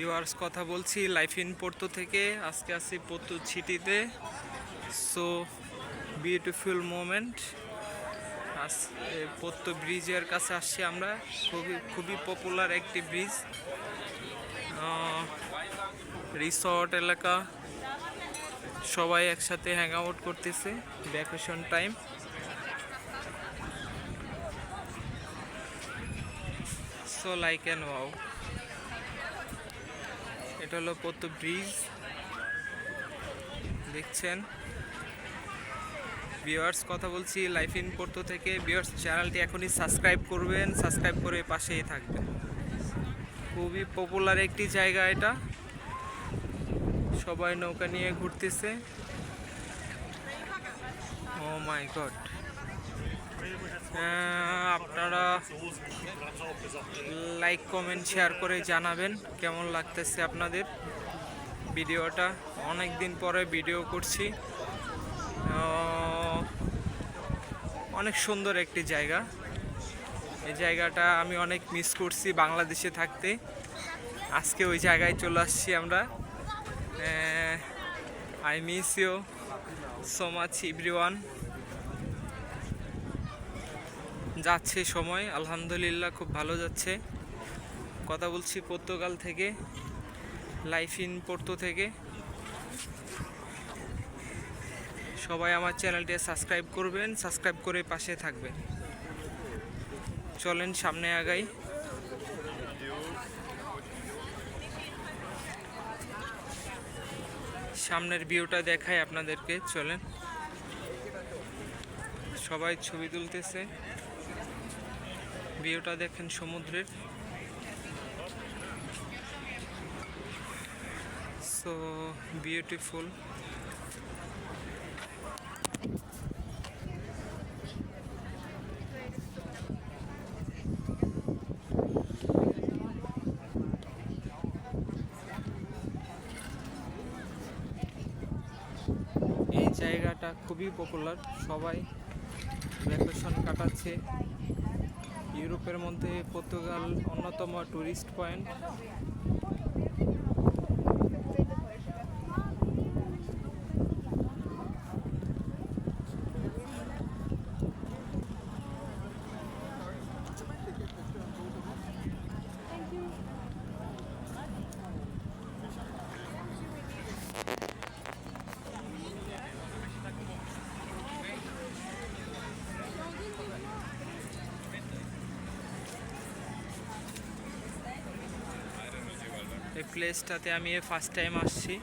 Viewers কথা বলছি life in Porto থেকে, আজকে আসছি পোর্তো সিটিতে সো বিউটিফুল মোমেন্ট এ পোর্তো ব্রিজের কাছে আসছি আমরা, খুবই খুবই পপুলার একটি ব্রিজ রিসর্ট এলাকা, সবাই একসাথে হ্যাং আউট করতেছে vacation time so like and wow এটা হলো পদ্ম ব্রিজ। দেখছেন? ভিউয়ার্স, কথা বলছি লাইফ ইন পোর্তো থেকে। ভিউয়ার্স, চ্যানেলটি এখনই সাবস্ক্রাইব করবেন। সাবস্ক্রাইব করে পাশেই থাকবেন। খুবই পপুলার একটি জায়গা এটা। সবাই নৌকা নিয়ে ঘুরতেছে। ও my god like comment share করে জানাবেন কেমন লাগতেছে আপনাদের ভিডিওটা। অনেক দিন পরে ভিডিও করছি। অনেক সুন্দর একটি জায়গা। এই জায়গাটা আমি অনেক মিস করছি বাংলাদেশে থাকতে। আজকে ওই জায়গায় চলে আসছি আমরা। I miss you so much everyone যাচ্ছে সময়, আলহামদুলিল্লাহ খুব ভালো যাচ্ছে। কথা বলছি পর্তুগাল থেকে লাইফ ইন পোর্তো থেকে। সবাই আমার চ্যানেলটি সাবস্ক্রাইব করবেন সাবস্ক্রাইব করে পাশে থাকবেন। চলেন সামনে আগাই। সামনের ভিউটা দেখাই আপনাদেরকে, চলেন। সবাই ছবি তুলতেছে। ভিউটা দেখেন সমুদ্রের। সো বিউটিফুল এই জায়গাটা খুবই পপুলার সবাই ভ্যাকেশন কাটাচ্ছে। ইউরোপের মধ্যে পর্তুগাল অন্যতম ট্যুরিস্ট পয়েন্ট এই প্লেসটাতে আমি ফার্স্ট টাইম আসছি।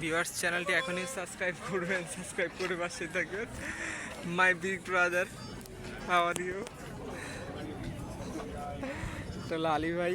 ভিউয়ার্স চ্যানেলটি এখনই সাবস্ক্রাইব করবেন সাবস্ক্রাইব করে পাশে থাকবেন। My big brother how are you তো আলী ভাই